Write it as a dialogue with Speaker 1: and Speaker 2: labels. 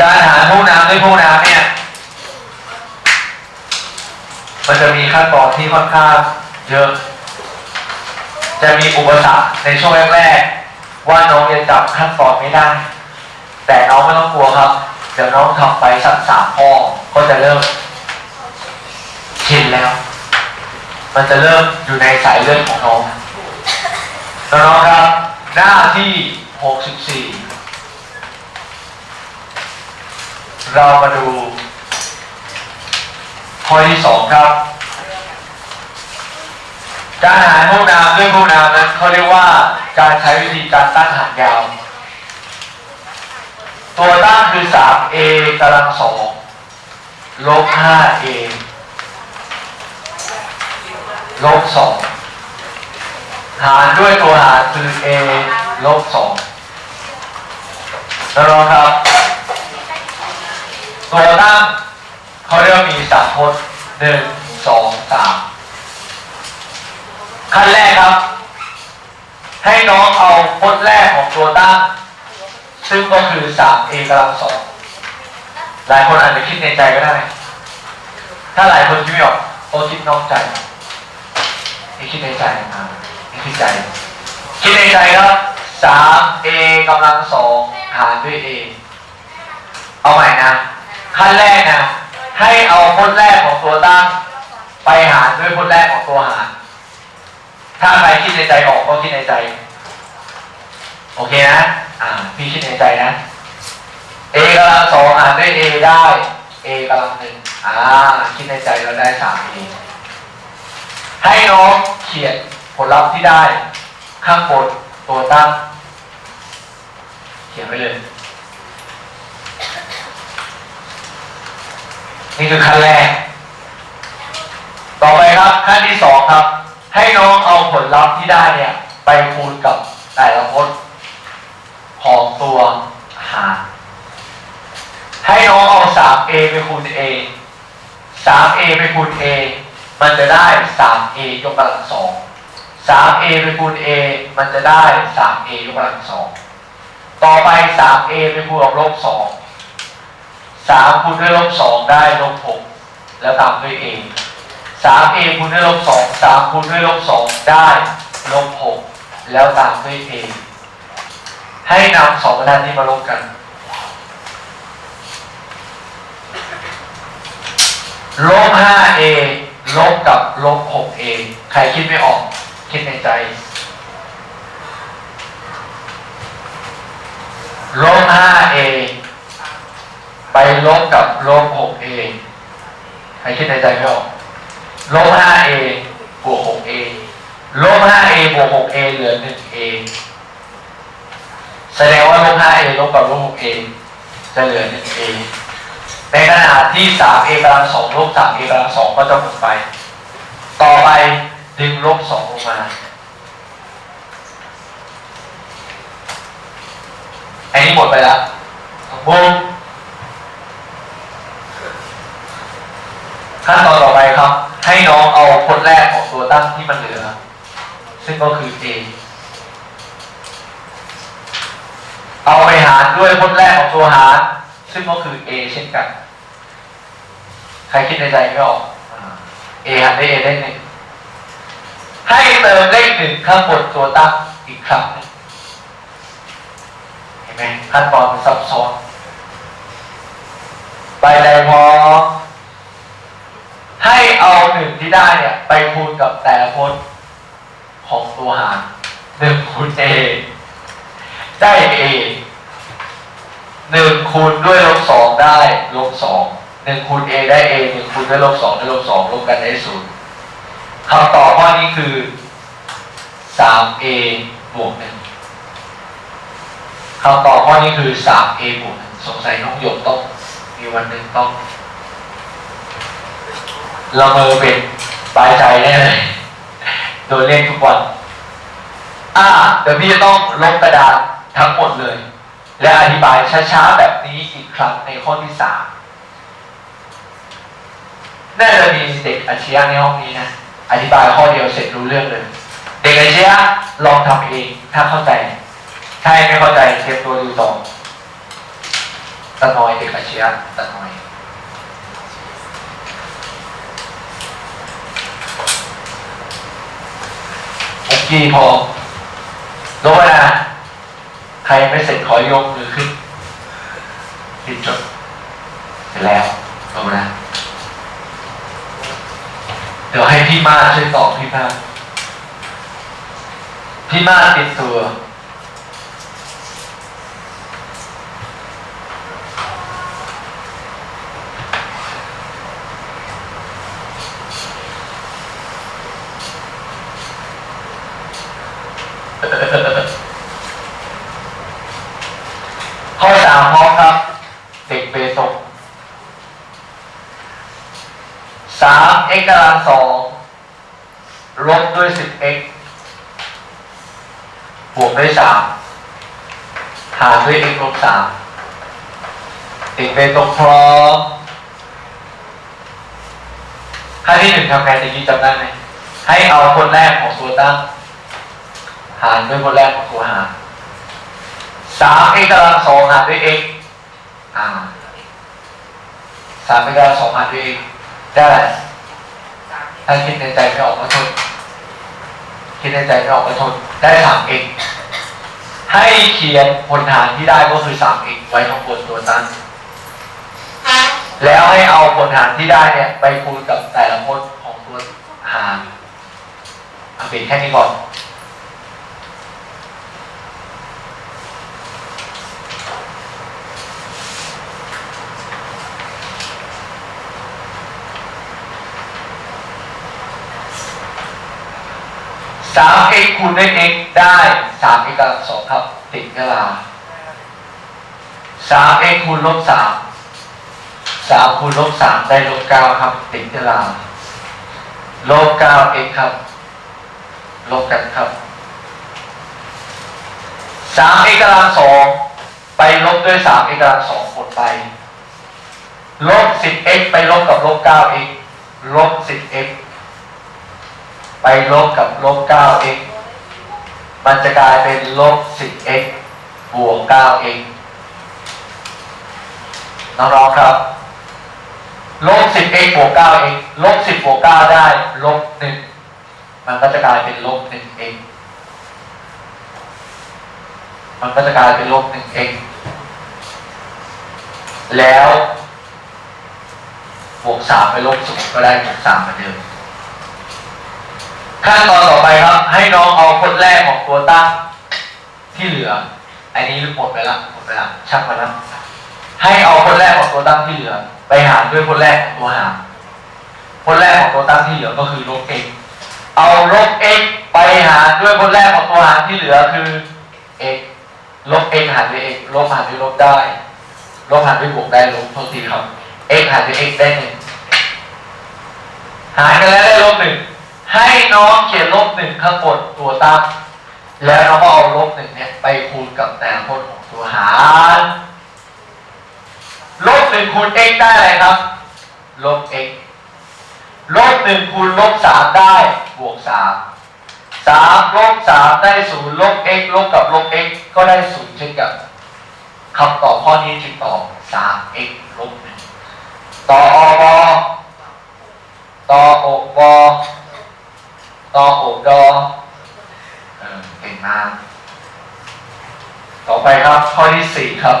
Speaker 1: การหารพวกน้ำด้วยพวกน้ำเนี่ย มันจะมีขั้นตอนที่ค่อนข้างเยอะ จะมีอุปสรรคในช่วงแรกๆว่าน้องจะจับขั้นตอนไม่ได้ แต่น้องไม่ต้องกลัวครับ เดี๋ยวน้องทำไปสักสามข้อก็จะเริ่มชินแล้ว มันจะเริ่มอยู่ในสายเลือดของน้องน้องครับหน้าที่ 64 เรามาดูข้อที่สองครับการหารพวกน้ำด้วยพวกน้ำนั้นเขาเรียกว่าการใช้วิธีการตั้งหารยาว ตัวตั้งคือ 3a กำลังสองลบ 5a ลบสองหารด้วยตัวหารคือ a ลบสองแล้วลอ ตัวตั้งเขาเรียกว่ามีสามพจน์หนึ่งสองสามขั้นแรกครับ ให้น้องเอาพจน์แรกของตัวตั้งซึ่งก็คือ 3a กำลังสองหลายคนอาจจะคิดในใจก็ได้ ถ้าหลายคนคิดไม่ออกโอคิดนอกใจนี่คิดในใจอ่านี่คิดใจ คิดในใจครับ 3a กำลังสองหารด้วย a เอาใหม่นะ ขั้นแรกนะให้เอาพจน์แรกของตัวตั้ง ไปหารด้วยพจน์แรกของตัวหาร ถ้าใครคิดในใจออกก็คิดในใจ โอเคนะ อ่า พี่คิดในใจนะ a กำลังสองหารด้วย a ได้ a กำลังหนึ่งอ่า คิดในใจเราได้สาม a ให้น้องเขียนผลลัพธ์ที่ได้ ข้างบนตัวตั้ง เขียนไว้เลย นี่คือขั้นแรก ต่อไปครับขั้นที่สองครับ ให้น้องเอาผลลัพธ์ที่ได้เนี่ย ไปคูณกับแต่ละพจน์ของตัวหารให้น้องเอา 3a ไปคูณ a 3a ไปคูณ a มันจะได้ 3a ยกกำลังสอง 3a ไปคูณ a มันจะได้ 3a ยกกำลังสอง ต่อไป 3a ไปคูณกับลบสอง สามคูณด้วยลบสองได้ลบหกแล้วตามด้วย a 3a คูณด้วยลบสองสามคูณด้วยลบสองได้ลบหกแล้วตามด้วย a ให้นำสองกระดานนี้มาลบกัน ลบ 5a ลบกับลบ 6a ใครคิดไม่ออก คิดในใจ ลบ 5a ลบกับลบ 6a ใครคิดในใจไม่ออกลบ 5a บวก 6a ลบ 5a บวก 6a เหลือ 1a แสดงว่าลบ 5a ลบกับลบ 6a จะเหลือ 1a ในขณะที่ 3a กำลัง2ลบ 3a กำลัง2ก็จะหมดไป ต่อไปดึงลบ 2 ลงมาอันนี้หมดไปแล้วบุ้มขั้นตอนต่อไปครับ ให้น้องเอาพจน์แรกของตัวตั้งที่มันเหลือ ซึ่งก็คือ a เอาไปหารด้วยพจน์แรกของตัวหาร ซึ่งก็คือ a เช่นกัน ใครคิดในใจไม่ออก a หารด้วย a ได้หนึ่งให้เติมเลขหนึ่งข้างบนตัวตั้งอีกครั้งเห็นไหมขั้นตอนมันซับซ้อนไปใดพอ ให้เอาหนึ่งที่ได้เนี่ยไปคูณกับแต่ละพจน์ของตัวหารหนึ่งคูณ a ได้ a หนึ่งคูณด้วยลบสองได้ลบสองหนึ่งคูณ a ได้ a หนึ่งคูณด้วยลบสองได้ลบสองรวมกันได้ศูนย์คำตอบข้อนี้คือสาม a บวกหนึ่งคำตอบข้อนี้คือสาม a บวกหนึ่งสงสัยน้องหยกต้อง มีวันหนึ่งต้อง ละเมอเป็นปลายใจแน่เลยโดนเรียกทุกวันอ่าเดี๋ยวพี่จะต้องลบกระดาษทั้งหมดเลย และอธิบายช้าๆแบบนี้อีกครั้งในข้อที่สามน่าจะมีเด็กอาชีพในห้องนี้นะอธิบายข้อเดียวเสร็จรู้เรื่องเลย เด็กอาชีพลองทำเองถ้าเข้าใจ ถ้าไม่เข้าใจเตรียมตัวดูต่อตะนอยเด็กอาชียะตะนอย กี่พอลงไปนะใครไม่เสร็จขอยกมือขึ้นปิดจดเสร็จแล้วลงนะเดี๋ยวให้พี่มาช่วยตอบพี่มาพี่มาติดตัว ข้อสามพร้อมครับ เด็กเบตงสาม x กำลังสองลบด้วยสิบ x บวกด้วยสามหารด้วย x ลบสามเด็กเบตงพร้อมขั้นที่หนึ่งทำไงตะกี้จำได้ไหมให้เอาคนแรกของตัวตั้ง หารด้วยคนแรกของตัวหารสาม x กำลังสองหารด้วย x อ่าสาม x กำลังสองหารด้วย x ได้ไถ้าคิดในใจไม่ออกก็ทนคิดในใจไม่ออกก็ทนได้สาม x ให้เขียนผลหารที่ได้ก็คือสาม x ไว้ข้างบนตัวตั้งแล้วให้เอาผลหารที่ได้เนี่ย ไปคูณกับแต่ละพจน์ของตัวหารเอาเป็นแค่นี้ก่อน สาม x คูณด้วย x ได้สาม x กำลังสองครับ ติดเวลาสาม x คูณลบสามสามคูณลบสามได้ลบเก้าครับ ติดเวลาลบเก้า x ครับ ลบกันครับสาม x กำลังสองไปลบด้วยสาม x กำลังสองหมดไปลบสิบ x ไปลบกับลบเก้า x ลบสิบ x ไปลบกับลบ 9x มันจะกลายเป็นลบ 10x บวก 9x น้องๆครับ ลบ 10x บวก 9x ลบ 10 บวก 9 ได้ ลบ 1 มันก็จะกลายเป็นลบ 1x มันก็จะกลายเป็นลบ 1x แล้วบวก 3 ไปลบ0ก็ได้บวก3เหมือนเดิมขั้นตอนต่อไปครับ ให้น้องเอาคนแรกของตัวตั้งที่เหลือ อันนี้หมดไปละหมดไปละช่างมันละให้เอาคนแรกของตัวตั้งที่เหลือ ไปหารด้วยคนแรกของตัวหารคนแรกของตัวตั้งที่เหลือก็คือลบ x เอาลบ x ไปหารด้วยคนแรกของตัวหารที่เหลือคือ x ลบ x หารด้วย x ลบหารด้วยลบได้ ลบหารด้วยบวกได้ลบโทษทีครับ x หารด้วย x ได้หนึ่งหารกันแล้วได้ลบหนึ่ง ให้น้องเขียนลบหนึ่งข้างบนตัวตั้ง แล้วน้องก็เอาลบหนึ่งเนี่ยไปคูณกับแต่ละพจน์ของตัวหารลบหนึ่งคูณ x ได้อะไรครับ ลบ x ลบหนึ่งคูณลบสามได้บวกสามสามลบสามได้ศูนย์ลบ x ลบกับลบ x ก็ได้ศูนย์เช่นกันคำตอบข้อนี้จึงตอบสาม x ลบหนึ่งต่ออบต่ออบ ต่ออบดอเออเก่งมาก ต่อไปครับ ข้อที่สี่ครับ